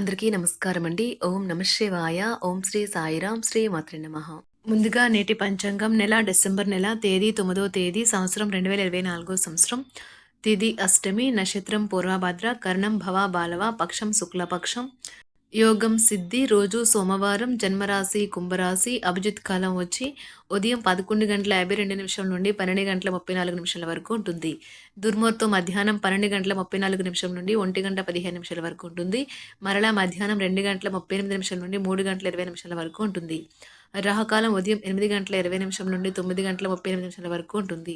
అందరికీ నమస్కారం అండి. ఓం నమ శివాయ. ఓం శ్రీ సాయిరాం శ్రీ మాత్రి నమ. ముందుగా నేటి పంచాంగం నెల డిసెంబర్ నెల తేదీ తొమ్మిదో తేదీ సంవత్సరం రెండు వేల ఇరవై నాలుగో సంవత్సరం. తిది అష్టమి నక్షత్రం పూర్వభద్ర కర్ణం భవ బాలవ పక్షం శుక్లపక్షం. యోగం సిద్ధి రోజు సోమవారం జన్మరాశి కుంభరాశి అభిజిత్ కాలం వచ్చి ఉదయం పదకొండు గంటల యాభై రెండు నిమిషం నుండి పన్నెండు గంటల ముప్పై నాలుగు నిమిషాల వరకు ఉంటుంది. దుర్ముహూర్తం మధ్యాహ్నం పన్నెండు గంటల ముప్పై నాలుగు నిమిషం నుండి ఒంటి గంట పదిహేను నిమిషాల వరకు ఉంటుంది. మరలా మధ్యాహ్నం రెండు గంటల ముప్పై ఎనిమిది నిమిషాల నుండి మూడు గంటల ఇరవై నిమిషాల వరకు ఉంటుంది. రాహకాలం ఉదయం ఎనిమిది గంటల ఇరవై నిమిషం నుండి తొమ్మిది గంటల ముప్పై ఎనిమిది నిమిషాల వరకు ఉంటుంది.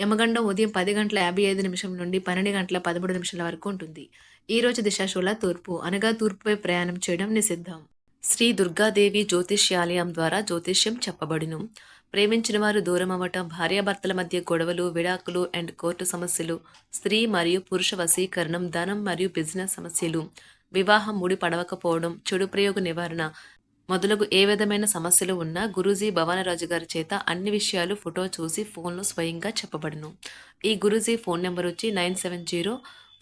యమగండం ఉదయం పది గంటల యాభై ఐదు నిమిషం నుండి పన్నెండు గంటల పదమూడు నిమిషాల వరకు ఉంటుంది. ఈ రోజు దిశాశూల తూర్పు అనగా తూర్పుపై ప్రయాణం చేయడం నిషిద్ధం. శ్రీ దుర్గాదేవి జ్యోతిష్యాలయం ద్వారా జ్యోతిష్యం చెప్పబడును. ప్రేమించిన వారు దూరం అవ్వటం భార్యాభర్తల మధ్య గొడవలు విడాకులు అండ్ కోర్టు సమస్యలు స్త్రీ మరియు పురుష వశీకరణం ధనం మరియు బిజినెస్ సమస్యలు వివాహం ముడి పడవకపోవడం చెడు ప్రయోగ నివారణ మొదలగు ఏ విధమైన సమస్యలు ఉన్నా గురూజీ భవానరాజు గారి చేత అన్ని విషయాలు ఫోటో చూసి ఫోన్లో స్వయంగా చెప్పబడును. ఈ గురూజీ ఫోన్ నెంబర్ వచ్చి nine seven zero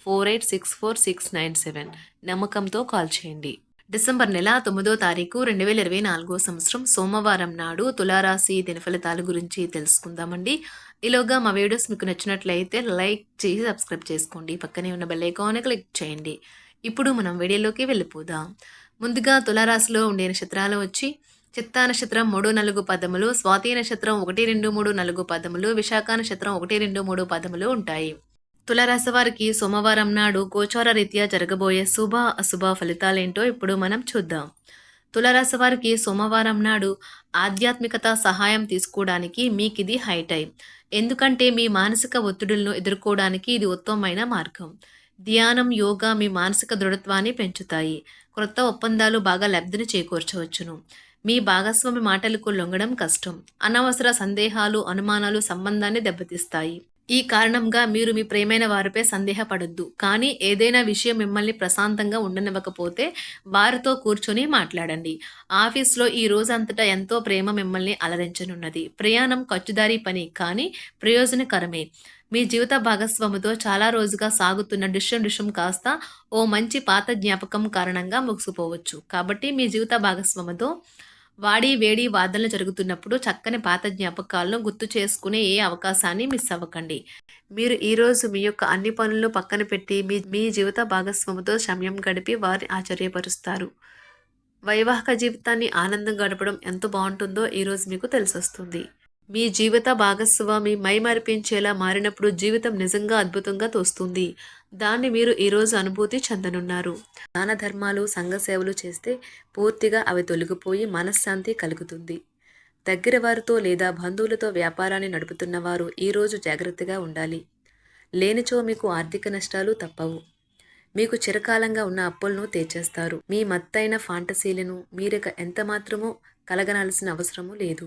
four eight six four six nine seven నమ్మకంతో కాల్ చేయండి. డిసెంబర్ నెల తొమ్మిదో తారీఖు రెండు వేల ఇరవై నాలుగో సంవత్సరం సోమవారం నాడు తులారాశి దిన ఫలితాల గురించి తెలుసుకుందామండి. ఈలోగా మా వీడియోస్ మీకు నచ్చినట్లయితే లైక్ చేసి సబ్స్క్రైబ్ చేసుకోండి. పక్కనే ఉన్న బెల్ ఐకాన్ క్లిక్ చేయండి. ఇప్పుడు మనం వీడియోలోకి వెళ్ళిపోదాం. ముందుగా తులారాశిలో ఉండే నక్షత్రాలు వచ్చి చిత్తా నక్షత్రం మూడు నాలుగు పదములు స్వాతి నక్షత్రం ఒకటి రెండు మూడు నాలుగు పదములు విశాఖ నక్షత్రం ఒకటి రెండు మూడు పదములు ఉంటాయి. తులరాశి వారికి సోమవారం నాడు గోచార రీత్యా జరగబోయే శుభ అశుభ ఫలితాలేంటో ఇప్పుడు మనం చూద్దాం. తులరాశి వారికి సోమవారం నాడు ఆధ్యాత్మికత సహాయం తీసుకోవడానికి మీకు ఇది హై టైం. ఎందుకంటే మీ మానసిక ఒత్తిడులను ఎదుర్కోవడానికి ఇది ఉత్తమమైన మార్గం. ధ్యానం యోగా మీ మానసిక దృఢత్వాన్ని పెంచుతాయి. క్రొత్త ఒప్పందాలు బాగా లబ్ధిని చేకూర్చవచ్చును. మీ భాగస్వామి మాటలకు లొంగడం కష్టం. అనవసర సందేహాలు అనుమానాలు సంబంధాన్ని దెబ్బతీస్తాయి. ఈ కారణంగా మీరు మీ ప్రేమైన వారిపై సందేహపడద్దు. కానీ ఏదైనా విషయం మిమ్మల్ని ప్రశాంతంగా ఉండనివ్వకపోతే వారితో కూర్చొని మాట్లాడండి. ఆఫీస్లో ఈ రోజంతటా ఎంతో ప్రేమ మిమ్మల్ని అలరించనున్నది. ప్రయాణం ఖర్చుదారీ పని కానీ ప్రయోజనకరమే. మీ జీవిత భాగస్వామితో చాలా రోజుగా సాగుతున్న డిషం డిషం కాస్త ఓ మంచి పాత జ్ఞాపకం కారణంగా ముగిసిపోవచ్చు. కాబట్టి మీ జీవిత భాగస్వామితో వాడి వేడి వాదనలు జరుగుతున్నప్పుడు చక్కని పాత జ్ఞాపకాలను గుర్తు చేసుకునే ఏ అవకాశాన్ని మిస్ అవ్వకండి. మీరు ఈరోజు మీ యొక్క అన్ని పనులను పక్కన పెట్టి మీ మీ జీవిత భాగస్వామితో సమయం గడిపి వారిని ఆశ్చర్యపరుస్తారు. వైవాహిక జీవితాన్ని ఆనందం గడపడం ఎంత బాగుంటుందో ఈరోజు మీకు తెలిసొస్తుంది. మీ జీవిత భాగస్వామి మైమరిపించేలా మారినప్పుడు జీవితం నిజంగా అద్భుతంగా తోస్తుంది. దాన్ని మీరు ఈరోజు అనుభూతి చెందనున్నారు. దాన ధర్మాలు సంఘ సేవలు చేస్తే పూర్తిగా అవి తొలగిపోయి మనశ్శాంతి కలుగుతుంది. దగ్గర వారితో లేదా బంధువులతో వ్యాపారాన్ని నడుపుతున్న వారు ఈరోజు జాగ్రత్తగా ఉండాలి. లేనిచో మీకు ఆర్థిక నష్టాలు తప్పవు. మీకు చిరకాలంగా ఉన్న అప్పులను తీర్చేస్తారు. మీ మత్తైన ఫాంటసీలను మీరిక ఎంత మాత్రమో కలగనాల్సిన అవసరము లేదు.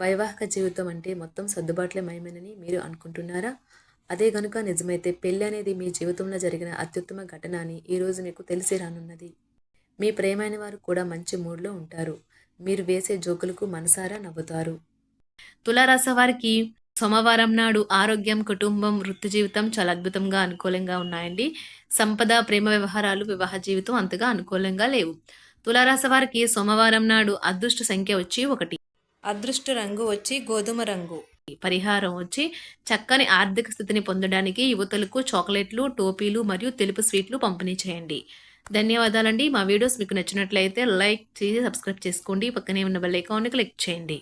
వైవాహిక జీవితం అంటే మొత్తం సర్దుబాట్లే మయమేనని మీరు అనుకుంటున్నారా? అదే గనుక నిజమైతే పెళ్ళి అనేది మీ జీవితంలో జరిగిన అత్యుత్తమ ఘటన అని ఈరోజు మీకు తెలిసి రానున్నది. మీ ప్రేమైన వారు కూడా మంచి మూడ్లో ఉంటారు. మీరు వేసే జోకులకు మనసారా నవ్వుతారు. తులారాశ వారికి సోమవారం నాడు ఆరోగ్యం కుటుంబం వృత్తి జీవితం చాలా అద్భుతంగా అనుకూలంగా ఉన్నాయండి. సంపద ప్రేమ వ్యవహారాలు వివాహ జీవితం అంతగా అనుకూలంగా లేవు. తులారాశి వారికి సోమవారం నాడు అదృష్ట సంఖ్య వచ్చి ఒకటి. అదృష్ట రంగు వచ్చి గోధుమ రంగు. పరిహారం వచ్చి చక్కని ఆర్థిక స్థితిని పొందడానికి యువతలకు చాక్లెట్లు టోపీలు మరియు తెలుపు స్వీట్లు పంపిణీ చేయండి. ధన్యవాదాలండి. మా వీడియోస్ మీకు నచ్చినట్లయితే లైక్ చేసి సబ్స్క్రైబ్ చేసుకోండి. పక్కనే ఉన్న బెల్ ఐకాన్ని క్లిక్ చేయండి.